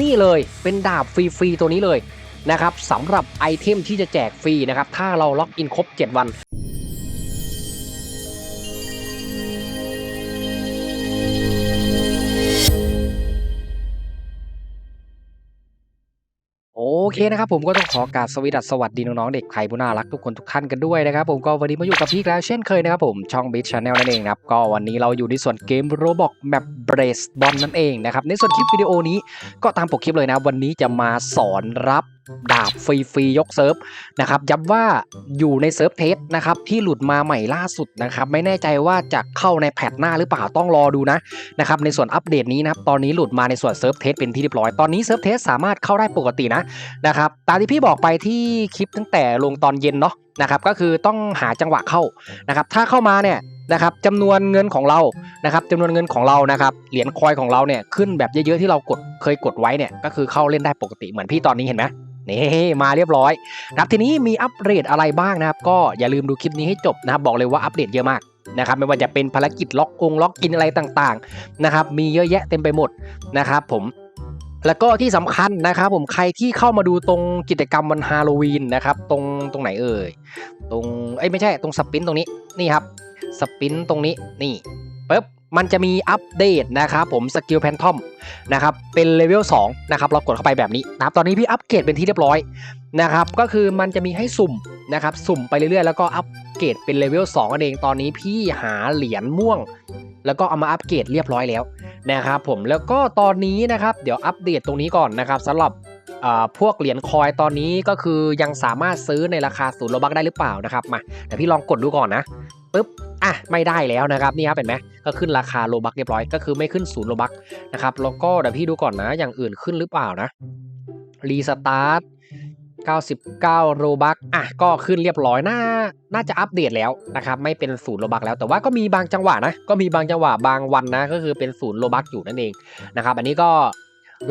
นี่เลยเป็นดาบฟรีๆตัวนี้เลยนะครับสำหรับไอเทมที่จะแจกฟรีนะครับถ้าเราล็อกอินครบ 7 วัน เคนะครับผมก็ต้องขอกราบสวีดัสสวัสดีน้องๆเด็กไทยผู้น่ารักทุกคนทุกท่านกันด้วยนะครับผมก็วันนี้มาอยู่กับพี่แล้วเช่นเคยนะครับผมช่อง b i t Channel นั่นเองครับก็วันนี้เราอยู่ในส่วนเกมโรบอกแมปเบรสบอลนั่นเองนะครับในส่วนคลิปวิดีโอนี้ก็ตามปกคลิปเลยนะ วันนี้จะมาสอนรับ ดาบฟรีๆยกเซิร์ฟนะครับย้ำว่าอยู่ในเซิร์ฟเทสนะครับที่หลุดมาใหม่ล่าสุดนะครับไม่แน่ใจว่าจะเข้าในแพทหน้าหรือเปล่าต้องรอดูนะนะครับในส่วนอัปเดตนี้นะครับตอนนี้หลุดมาในส่วนเซิร์ฟเทสเป็นที่เรียบร้อยตอนนี้เซิร์ฟเทสสามารถเข้าได้ปกตินะนะครับตามที่พี่บอกไปที่คลิปตั้งแต่ลงตอนเย็นเนาะนะครับก็คือต้องหาจังหวะเข้านะครับถ้าเข้ามาเนี่ยนะครับจำนวนเงินของเรานะครับจำนวนเงินของเรานะครับเหรียญคอยของเราเนี่ยขึ้นแบบเยอะๆที่เรากดเคยกดไว้เนี่ยก็คือเข้าเล่นได้ปกติเหมือนพี่ตอนนี้เห็นไหม นี่มาเรียบร้อยนะครับทีนี้มีอัปเดตอะไรบ้างนะครับ ก็อย่าลืมดูคลิปนี้ให้จบนะครับ บอกเลยว่าอัปเดตเยอะมากนะครับไม่ว่าจะเป็นภารกิจล็อกกงล็อกกินอะไรต่างๆนะครับมีเยอะแยะเต็มไปหมดนะครับผมแล้วก็ที่สำคัญนะครับผมใครที่เข้ามาดูตรงกิจกรรมวันฮาโลวีนนะครับตรงตรงไหนเอ่ยตรงเอ้ยไม่ใช่ตรงสปินตรงนี้นี่ครับสปินตรงนี้นี่ปึ๊บ มันจะมีอัปเดตนะครับผมสกิลแพนทอมนะครับเป็นเลเวล2นะครับเรากดเข้าไปแบบนี้นะครับตอนนี้พี่อัปเกรดเป็นที่เรียบร้อยนะครับก็คือมันจะมีให้สุ่มนะครับสุ่มไปเรื่อยๆ แล้วก็อัปเกรดเป็นเลเวล2นั่นเองตอนนี้พี่หาเหรียญม่วง แล้วก็เอามาอัปเกรดเรียบร้อยแล้วนะครับผมแล้วก็ตอนนี้นะครับเดี๋ยวอัปเดตตรงนี้ก่อนนะครับสำหรับอ่าพวกเหรียญคอยตอนนี้ก็คือยังสามารถซื้อในราคาศูนย์โลบักได้หรือเปล่านะครับมาเดี๋ยวพี่ลองกดดูก่อนนะปึ๊บ อะไม่ได้แล้วนะครับนี่ครับเห็นไหมก็ขึ้นราคาโลบักเรียบร้อยก็คือไม่ขึ้นศูนย์โลบักนะครับแล้วก็เดี๋ยวพี่ดูก่อนนะอย่างอื่นขึ้นหรือเปล่านะรีสตาร์ท99โรบักอะก็ขึ้นเรียบร้อยน่าน่าจะอัปเดตแล้วนะครับไม่เป็นศูนย์โรบักแล้วแต่ว่าก็มีบางจังหวะนะก็มีบางจังหวะบางวันนะก็คือเป็นศูนย์โรบักอยู่นั่นเองนะครับอันนี้ก็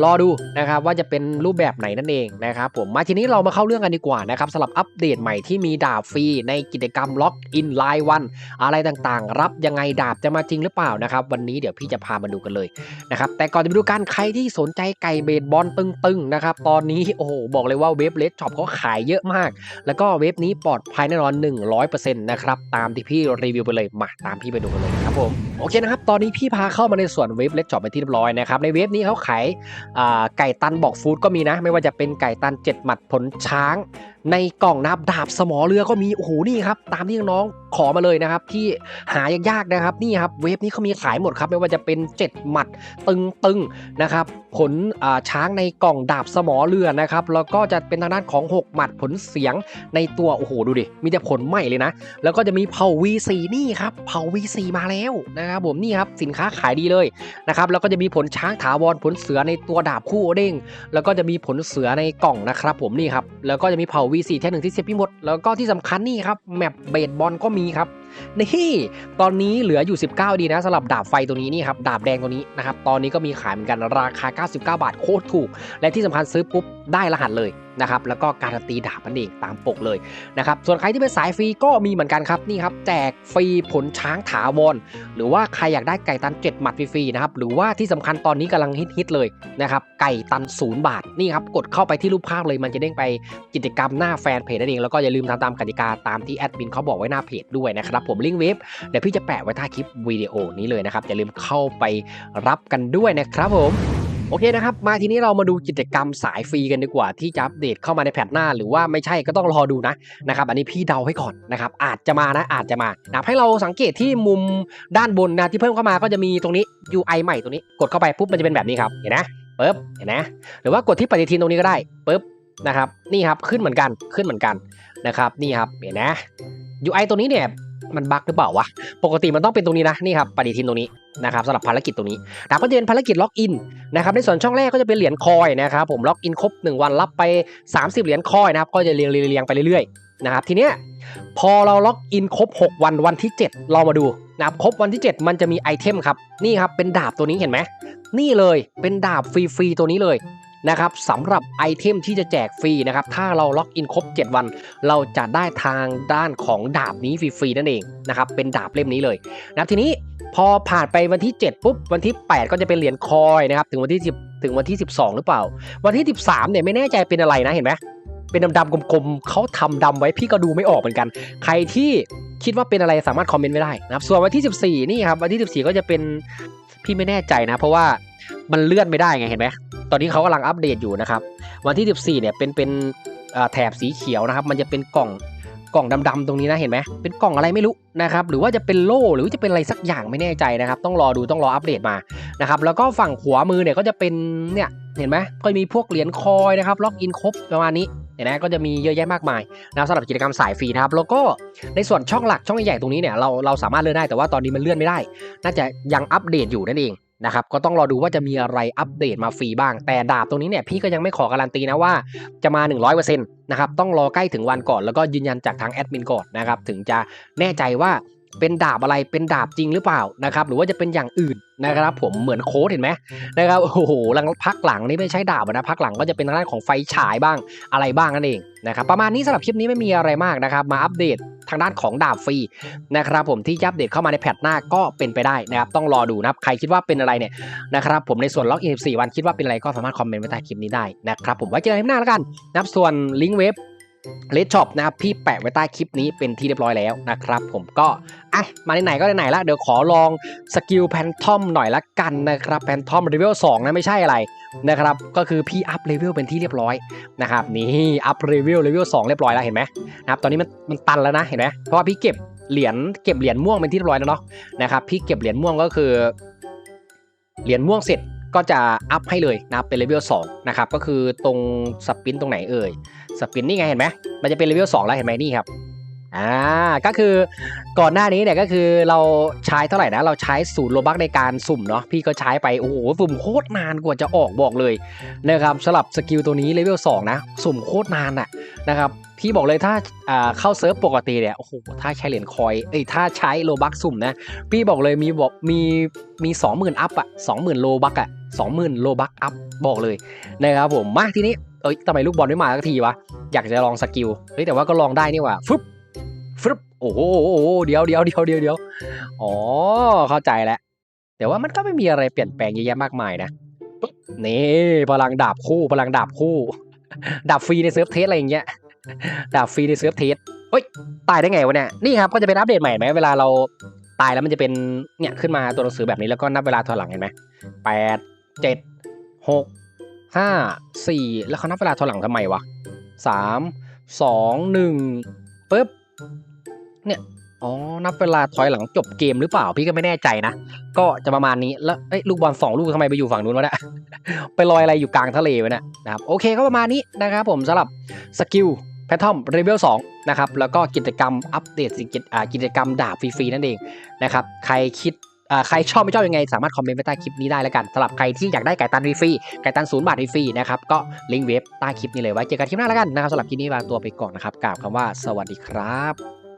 รอดูนะครับว่าจะเป็นรูปแบบไหนนั่นเองนะครับผมมาทีนี้เรามาเข้าเรื่องกันดีกว่านะครับสำหรับอัปเดตใหม่ที่มีดาบฟรีในกิจกรรมล็อกอินไลน์วัน อะไรต่างๆ รับยังไงดาบจะมาจริงหรือเปล่านะครับวันนี้เดี๋ยวพี่จะพามาดูกันเลยนะครับแต่ก่อนจะไปดูกันใครที่สนใจไก่เบสบอลตึงๆนะครับตอนนี้โอ้โหบอกเลยว่าเว็บเลสช็อปเขาขายเยอะมาก แล้วก็เว็บนี้ปลอดภัยแน่นอน 100%นะครับตามที่พี่รีวิวไปเลยมาตามพี่ไปดูกันเลยครับผมโอเคนะครับตอนนี้พี่พาเข้ามาในส่วนเว็บเลสช็อปไปที่เรียบร้อยนะครับในเว็บนี้เขาขายไก่ตันบอกฟู้ดก็มีนะ ไม่ว่าจะเป็นไก่ตันเจ็ดหมัดผลช้างในกล่องนะครับดาบสมอเรือก็มีโอ้โหนี่ครับตามที่น้องๆขอมาเลยนะครับ ที่หายากๆนะครับนี่ครับเว็บนี้เขามีขายหมดครับ ไม่ว่าจะเป็น 7 หมัดตึงๆนะครับ ผลช้างในกล่องดาบสมอเรือนะครับแล้วก็จะเป็นทางด้านของ 6 หมัดผลเสียงในตัวโอ้โหดูดิมีแต่ผลใหม่เลยนะ แล้วก็จะมีเผา V4 นี่ครับเผา V4 มาแล้วนะครับผมนี่ครับสินค้าขายดีเลยนะครับแล้วก็จะมีผลช้างถาวรผลเสือในตัวดาบคู่เด้งแล้วก็จะมีผลเสือในกล่องนะครับ ผมนี่ครับแล้วก็จะมีเผา V4 แท่หนึ่งที่เซฟพี่หมด แล้วก็ที่สำคัญนี่ครับแมปเบดบอลก็มีครับนี่ตอนนี้เหลืออยู่ 19 ดีนะสำหรับดาบไฟตัวนี้นี่ครับดาบแดงตัวนี้นะครับตอนนี้ก็มีขายเหมือนกันราคา 99 บาทโคตรถูก และที่สำคัญซื้อปุ๊บได้รหัสเลย นะครับแล้วก็การันตีดาบนั่นเองตามปกเลยนะครับส่วนใครที่เป็นสายฟรีก็มีเหมือนกันครับนี่ครับแจกฟรีผลช้างถาวรหรือว่าใครอยากได้ไก่ตัน 7 หมัดฟรีๆนะครับหรือว่าที่สำคัญตอนนี้กำลังฮิตๆเลยนะครับไก่ตันศูนย์บาทนี่ครับกดเข้าไปที่รูปภาพเลยมันจะเด้งไปกิจกรรมหน้าแฟนเพจนั่นเองแล้วก็อย่าลืมทำตามกติกาตามที่แอดมินเขาบอกไว้หน้าเพจด้วยนะครับผมลิงก์เว็บเดี๋ยวพี่จะแปะไว้ใต้คลิปวิดีโอนี้เลยนะครับอย่าลืมเข้าไปรับกันด้วยนะครับผม โอเคนะครับ มาทีนี้เรามาดูกิจกรรมสายฟรีกันดีกว่า ที่จะอัปเดตเข้ามาในแพทหน้า หรือว่าไม่ใช่ก็ต้องรอดูนะนะครับ อันนี้พี่เดาให้ก่อนนะครับ อาจจะมานะอาจจะมานะให้เราสังเกตที่มุมด้านบนนะที่เพิ่มเข้ามาก็จะมีตรงนี้ UI ใหม่ตรงนี้กดเข้าไปปุ๊บมันจะเป็นแบบนี้ครับเห็นนะปึ๊บเห็นนะหรือว่ากดที่ปฏิทินตรงนี้ก็ได้ปึ๊บนะครับนี่ครับขึ้นเหมือนกันขึ้นเหมือนกันนะครับนี่ครับเห็นนะ UI ตัวนี้เนี่ย มันบั๊กหรือเปล่าวะ ปกติมันต้องเป็นตรงนี้นะ นี่ครับปฏิทินตรงนี้นะครับสำหรับภารกิจตรงนี้นะครับก็จะเป็นภารกิจล็อกอินนะครับในส่วนช่องแรกก็จะเป็นเหรียญคอยนะครับผมล็อกอินครบ 1 วันรับไป 30 เหรียญคอยนะครับก็จะเรียงเรียงเรียงไปเรื่อยๆนะครับทีเนี้ยพอเราล็อกอินครบ 6 วันวันที่ 7 เรามาดูนะครับครบวันที่ 7 มันจะมีไอเทมครับนี่ครับเป็นดาบตัวนี้เห็นไหมนี่เลยเป็นดาบฟรีๆตัวนี้เลย นะครับสำหรับไอเทมที่จะแจกฟรีนะครับถ้าเราล็อกอินครบ 7 วัน เราจะได้ทางด้านของดาบนี้ฟรีๆนั่นเองนะครับเป็นดาบเล่มนี้เลยนะทีนี้พอผ่านไปวันที่ 7 ปุ๊บ วันที่ 8 ก็จะเป็นเหรียญคอยนะครับถึงวันที่ถึงวันที่ 12 หรือเปล่า วันที่ 13เนี่ยไม่แน่ใจเป็นอะไรนะเห็นไหมเป็นดำๆกลมๆเขาทำดำไว้พี่ก็ดูไม่ออกเหมือนกัน ใครที่คิดว่าเป็นอะไรสามารถคอมเมนต์ไว้ได้นะครับ ส่วนวันที่ 14 นี่ครับวันที่ 14 ก็จะเป็นพี่ไม่แน่ใจนะ เพราะว่ามันเลื่อนไม่ได้ไงเห็นไหม ตอนนี้เขากำลังอัปเดตอยู่นะครับ วันที่ 14เนี่ยเป็นเป็นแถบสีเขียวนะครับ มันจะเป็นกล่องกล่องดำๆตรงนี้นะเห็นไหมเป็นกล่องอะไรไม่รู้นะครับหรือว่าจะเป็นโล่หรือว่าจะเป็นอะไรสักอย่างไม่แน่ใจนะครับ ต้องรอดูต้องรออัปเดตมานะครับแล้วก็ฝั่งขวามือเนี่ยก็จะเป็นเนี่ยเห็นไหมก็มีพวกเหรียญคอยนะครับล็อกอินครบประมาณนี้เห็นไหมก็จะมีเยอะแยะมากมายนะครับสำหรับกิจกรรมสายฟรีนะครับแล้วก็ในส่วนช่องหลักช่องใหญ่ๆตรงนี้เนี่ยเราเราสามารถเลื่อนได้แต่ว่าตอนนี้มันเลื่อนไม่ได้ น่าจะยังอัปเดตอยู่นั่นเอง นะครับก็ต้องรอดูว่าจะมีอะไรอัปเดตมาฟรีบ้าง แต่ดาบตรงนี้เนี่ยพี่ก็ยังไม่ขอการันตีนะว่าจะมา 100%นะครับต้องรอใกล้ถึงวันก่อนแล้วก็ยืนยันจากทางแอดมินก่อนนะครับถึงจะแน่ใจว่าเป็นดาบอะไรเป็นดาบจริงหรือเปล่านะครับหรือว่าจะเป็นอย่างอื่นนะครับผมเหมือนโค้ดเห็นไหมนะครับโอ้โหหลังพักหลังนี่ไม่ใช่ดาบนะพักหลังก็จะเป็นทางด้านของไฟฉายบ้างอะไรบ้างนั่นเองนะครับประมาณนี้สำหรับคลิปนี้ไม่มีอะไรมากนะครับมาอัปเดต ทางด้านของดาบฟรีนะครับผมที่จะอัปเดตเข้ามาในแพทหน้าก็เป็นไปได้นะครับต้องรอดูนะครับใครคิดว่าเป็นอะไรเนี่ยนะครับผมในส่วนล็อกอิน4วันคิดว่าเป็นอะไรก็สามารถคอมเมนต์ไว้ใต้คลิปนี้ได้นะครับผมไว้เจอกันคลิปหน้าแล้วกันนะครับส่วนลิงก์เว็บเลดช็อปนะครับพี่แปะไว้ใต้คลิปนี้เป็นที่เรียบร้อยแล้วนะครับผมก็อะมาไหนๆก็ไหนๆละเดี๋ยวขอลองสกิลแพนทอมหน่อยละกันนะครับแพนทอมเลเวล2นะไม่ใช่อะไร นะครับก็คือพี่อัพเลเวลเป็นที่เรียบร้อยนะครับนี่อัพเลเวลเลเวล2เรียบร้อยแล้วเห็นไหมนะครับตอนนี้มันมันตันแล้วนะเห็นไหมเพราะว่าพี่เก็บเหรียญเก็บเหรียญม่วงเป็นที่เรียบร้อยแล้วเนาะนะครับพี่เก็บเหรียญม่วงก็คือเหรียญม่วงเสร็จก็จะอัพให้เลยนะครับเป็นเลเวล2นะครับก็คือตรงสปินตรงไหนเอ่ยสปินนี่ไงเห็นไหมมันจะเป็นเลเวล2แล้วเห็นไหมนี่ครับ อ่าก็คือก่อนหน้านี้เนี่ยก็คือเราใช้เท่าไหร่นะ เราใช้ศูนย์โลบักในการสุ่มเนาะพี่ก็ใช้ไป โอ้โหสุ่มโคตรนานกว่าจะออกบอกเลยนะครับสำหรับสกิลตัวนี้เลเวล2นะ สุ่มโคตรนานอะนะครับพี่บอกเลยถ้าอ่าเข้าเซิร์ฟปกติเนี่ยโอ้โหถ้าใช้เหรียญคอยเอ้ยถ้าใช้โลบักสุ่มนะพี่บอกเลยมีบอกมีมีสองหมื่นอัพอะสองหมื่นโลบักอะสองหมื่นโลบักอัพบอกเลยนะครับผมมาทีนี้เอ้ยทำไมลูกบอลไม่มาสักทีวะอยากจะลองสกิลเฮ้ยแต่ว่าก็ลองได้นี่ว่าฟึบ ฟึบโอ้โหเดี๋ยวเดี๋ยวเดี๋ยวเดี๋ยวเดี๋ยวอ๋อเข้าใจแล้ว แต่ว่ามันก็ไม่มีอะไรเปลี่ยนแปลงเยอะแยะมากมายนะปึ๊บนี่พลังดาบคู่พลังดาบคู่ ดาบฟรีในเซิร์ฟเทสอะไรอย่างเงี้ยดาบฟรีในเซิร์ฟเทสเฮ้ยตายได้ไงวะเนี่ยนี่ครับก็จะเป็นอัปเดตใหม่ไหมเวลาเราตายแล้วมันจะเป็นเนี่ยขึ้นมาตัวหนังสือแบบนี้แล้วก็นับเวลาถอยหลังเห็นไหมแปดเจ็ดหกห้าสี่แล้วเขานับเวลาถอยหลังทำไมวะสามสองหนึ่งปึ๊บ เนี่ยอ๋อนับเวลาถอยหลังจบเกมหรือเปล่าพี่ก็ไม่แน่ใจนะ ก็จะประมาณนี้แล้วเอ้ยลูกบอลสองลูกทำไมไปอยู่ฝั่งนู้นวะเนี่ยไปลอยอะไรอยู่กลางทะเลวะเนี่ยนะครับโอเคก็ประมาณนี้นะครับผมสำหรับสกิลแพททอมเรเวล2นะครับแล้วก็กิจกรรมอัปเดตสิ่งกิจอ่ากิจกรรมดาบฟรีๆนั่นเองนะครับใครคิดอ่าใครชอบไม่ชอบยังไง สามารถคอมเมนต์ไว้ใต้คลิปนี้ได้แล้วกันสำหรับใครที่อยากได้ไก่ตันฟรีๆไก่ตันศูนย์บาทฟรีๆนะครับก็ลิงก์เว็บใต้คลิปนี้เลยไว้เจอกันคลิปหน้าแล้วกันนะครับสำหรับคลิปนี้ลาตัวไปก่อนนะครับกล่าวคำว่าสวัสดีครับ